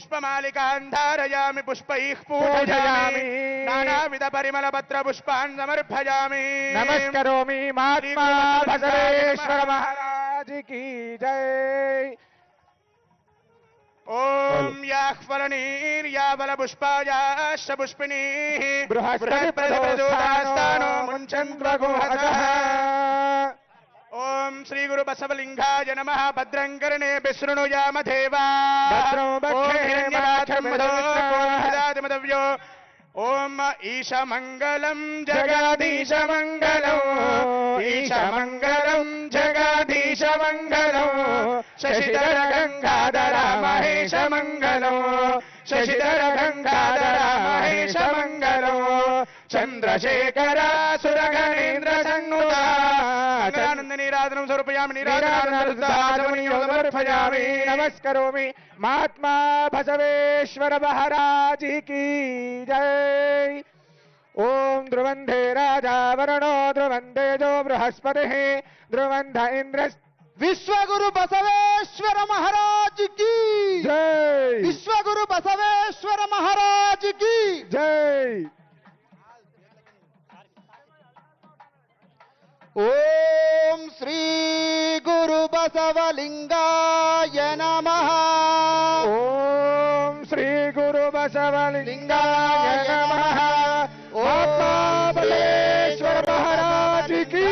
पुष्पमालिकान्धारयामि पुष्पैः पूजयामि। नानाविध परिमलपत्र पुष्पान् समर्पयामि नमस्करोमि महात्मा बसवेश्वर महाराज की जय। ॐ याः फलनीर्या बलपुष्पायाश्च पुष्पिणीः बृहस्पतिप्रदोदास्तानो मुञ्चन्द्रगुहसः ఓం శ్రీ గురు బసవలింగాయ నమ. భద్రం కర్ణే విశృణుయామ దేవా. ఓం మంగళం జగదీశ మంగళం ఈశ మంగళం జగదీశ మంగళం శశిధర గంగాధర మహేశ మంగళం శశిధర గంగాధర మహేశ चंद्रशेखर सुरगणेन्द्र संगुता नीराजनं स्वरूपयामि महात्मा बसवेश्वर महाराज की जय। ओम ध्रुवंधे राजा वरणो ध्रुवंधे जो बृहस्पति ध्रुवंध इंद्र विश्वगुरु बसवेश्वर महाराज की। जय। विश्वगुरु बसवेश्वर महाराज की। जय। బసవలింగాయ నమః. ఓం శ్రీ గురు బసవలింగాయ నమః. మహాత్మా బసవేశ్వర మహారాజ్ की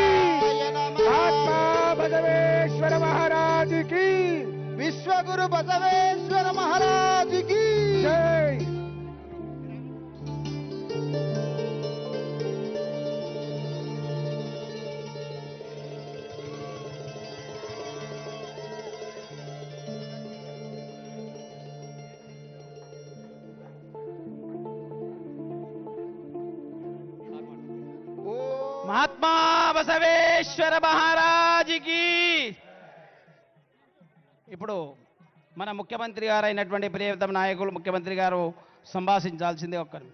మహాత్మా బసవేశ్వర మహారాజ్ की విశ్వగురు బసవేశ్వర మహారాజ్కి. జై. మహాత్మా బసవేశ్వర మహారాజుకి ఇప్పుడు మన ముఖ్యమంత్రి గారు అయినటువంటి ప్రియతమ నాయకులు ముఖ్యమంత్రి గారు సంభాషించాల్సిందే ఒక్కరు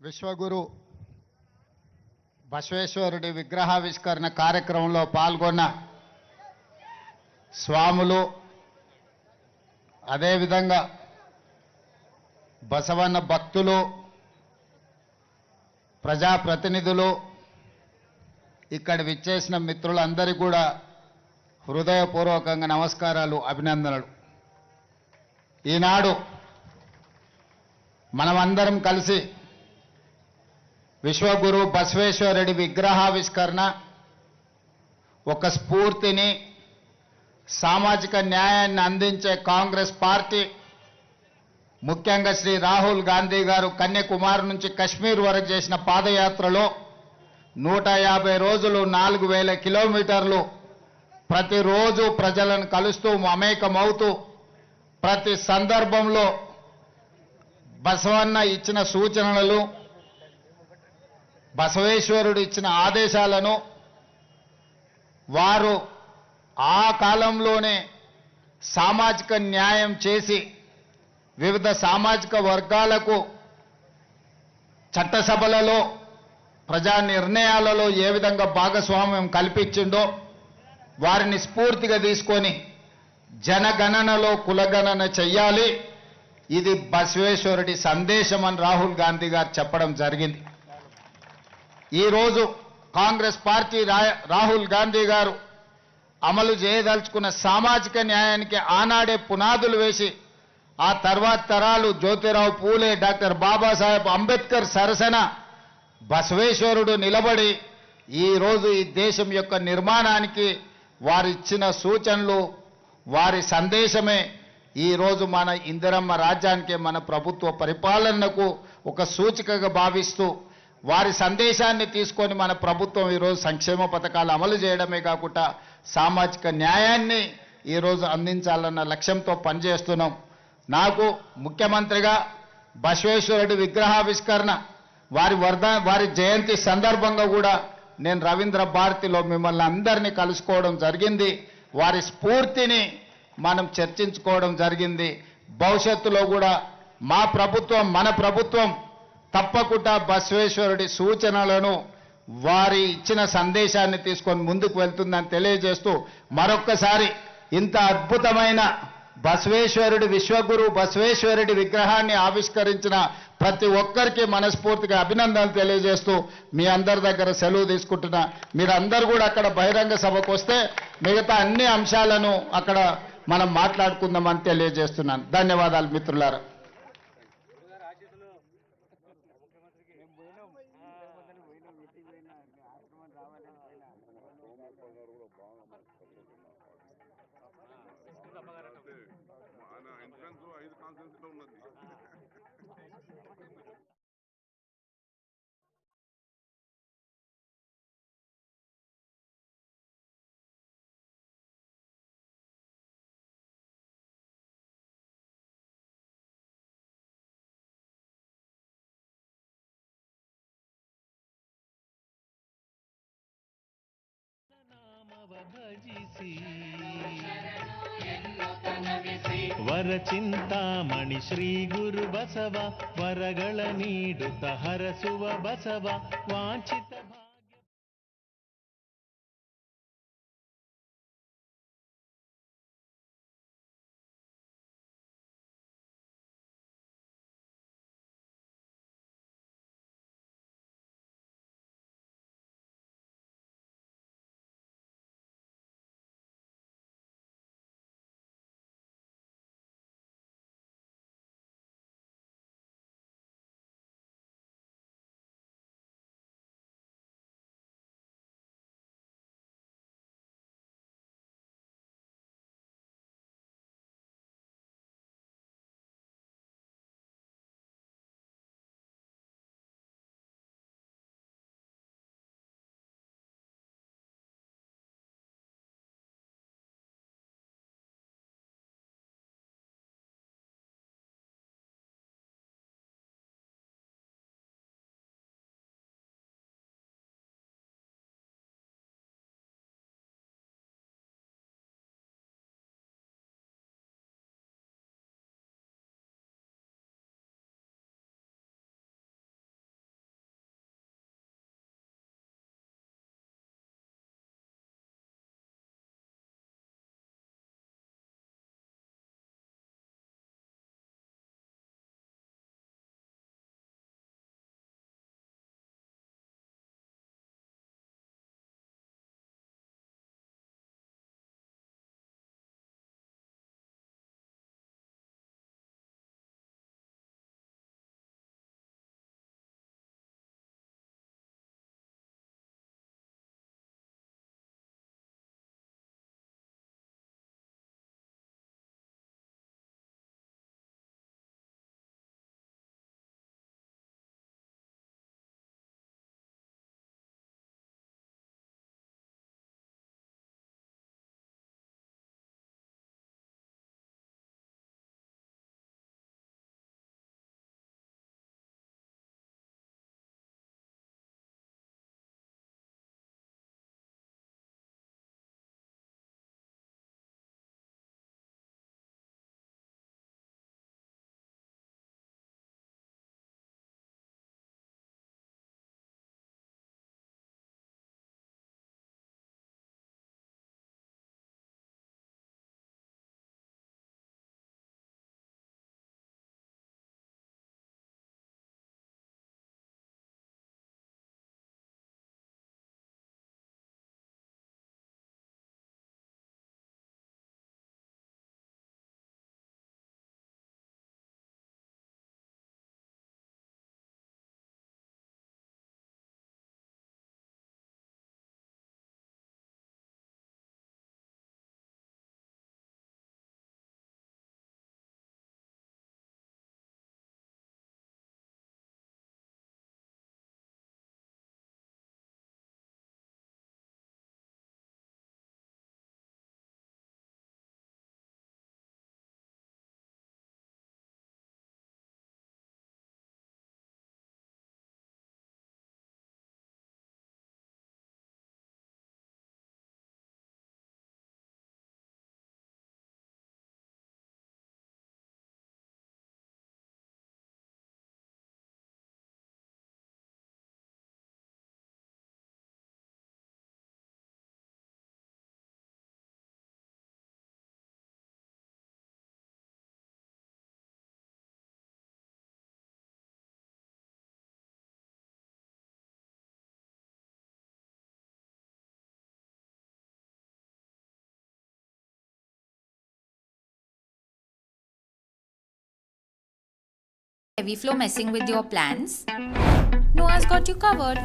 విశ్వగురు బసవేశ్వరుడి విగ్రహావిష్కరణ కార్యక్రమంలో పాల్గొన్న స్వాములు అదేవిధంగా బసవన్న భక్తులు ప్రజాప్రతినిధులు ఇక్కడ విచ్చేసిన మిత్రులందరికీ కూడా హృదయపూర్వకంగా నమస్కారాలు అభినందనలు. ఈనాడు మనమందరం కలిసి విశ్వగురు బసవేశ్వరుడి విగ్రహావిష్కరణ ఒక స్ఫూర్తిని సామాజిక న్యాయాన్ని అందించే కాంగ్రెస్ పార్టీ ముఖ్యంగా శ్రీ రాహుల్ గాంధీ గారు కన్యాకుమారి నుంచి కశ్మీర్ వరకు చేసిన పాదయాత్రలో నూట యాభై రోజులు నాలుగు వేల కిలోమీటర్లు ప్రతిరోజు ప్రజలను కలుస్తూ మమేకమవుతూ ప్రతి సందర్భంలో బసవన్న ఇచ్చిన సూచనలు బసవేశ్వరుడు ఇచ్చిన ఆదేశాలను వారు ఆ కాలంలోనే సామాజిక న్యాయం చేసి వివిధ సామాజిక వర్గాలకు చట్టసభలలో ప్రజా నిర్ణయాలలో ఏ విధంగా భాగస్వామ్యం కల్పించిండో వారిని స్ఫూర్తిగా తీసుకొని జనగణనలో కులగణన చెయ్యాలి. ఇది బసవేశ్వరుడి సందేశం అని రాహుల్ గాంధీ గారు చెప్పడం జరిగింది. ఈరోజు కాంగ్రెస్ పార్టీ రాహుల్ గాంధీ గారు అమలు చేయదలుచుకున్న సామాజిక న్యాయానికి ఆనాడే పునాదులు వేసి ఆ తర్వాత తరాలు జ్యోతిరావు పూలే డాక్టర్ బాబాసాహెబ్ అంబేద్కర్ సరసన బసవేశ్వరుడు నిలబడి ఈరోజు ఈ దేశం యొక్క నిర్మాణానికి వారిచ్చిన సూచనలు వారి సందేశమే ఈరోజు మన ఇందిరమ్మ రాజ్యానికి మన ప్రభుత్వ పరిపాలనకు ఒక సూచికగా భావిస్తూ వారి సందేశాన్ని తీసుకొని మన ప్రభుత్వం ఈరోజు సంక్షేమ పథకాలు అమలు చేయడమే కాకుండా సామాజిక న్యాయాన్ని ఈరోజు అందించాలన్న లక్ష్యంతో పనిచేస్తున్నాం. నాకు ముఖ్యమంత్రిగా బసవేశ్వరుడి విగ్రహావిష్కరణ వారి వర్ధ వారి జయంతి సందర్భంగా కూడా నేను రవీంద్ర భారతిలో మిమ్మల్ని అందరినీ కలుసుకోవడం జరిగింది. వారి స్ఫూర్తిని మనం చర్చించుకోవడం జరిగింది. భవిష్యత్తులో కూడా మా ప్రభుత్వం మన ప్రభుత్వం తప్పకుండా బసవేశ్వరుడి సూచనలను వారి ఇచ్చిన సందేశాన్ని తీసుకొని ముందుకు వెళ్తుందని తెలియజేస్తూ మరొక్కసారి ఇంత అద్భుతమైన బసవేశ్వరుడి విశ్వగురు బసవేశ్వరుడి విగ్రహాన్ని ఆవిష్కరించిన ప్రతి ఒక్కరికి మనస్ఫూర్తిగా అభినందనలు తెలియజేస్తూ మీ అందరి దగ్గర సెలవు తీసుకుంటున్నా. మీరందరూ కూడా అక్కడ బహిరంగ సభకు వస్తే మిగతా అన్ని అంశాలను అక్కడ మనం మాట్లాడుకుందామని తెలియజేస్తున్నాను. ధన్యవాదాలు మిత్రులారా. ఆయన అట్లా ఉన్నది నామవ భజిసి ವರ ಚಿಂತಾಮಣಿ ಶ್ರೀ ಗುರು ಬಸವ ವರಗಳ ನೀಡುತ್ತ ಹರಸುವ Basava ವಾಂಛಿತ heavy flow messing with your plans? Noah's got you covered.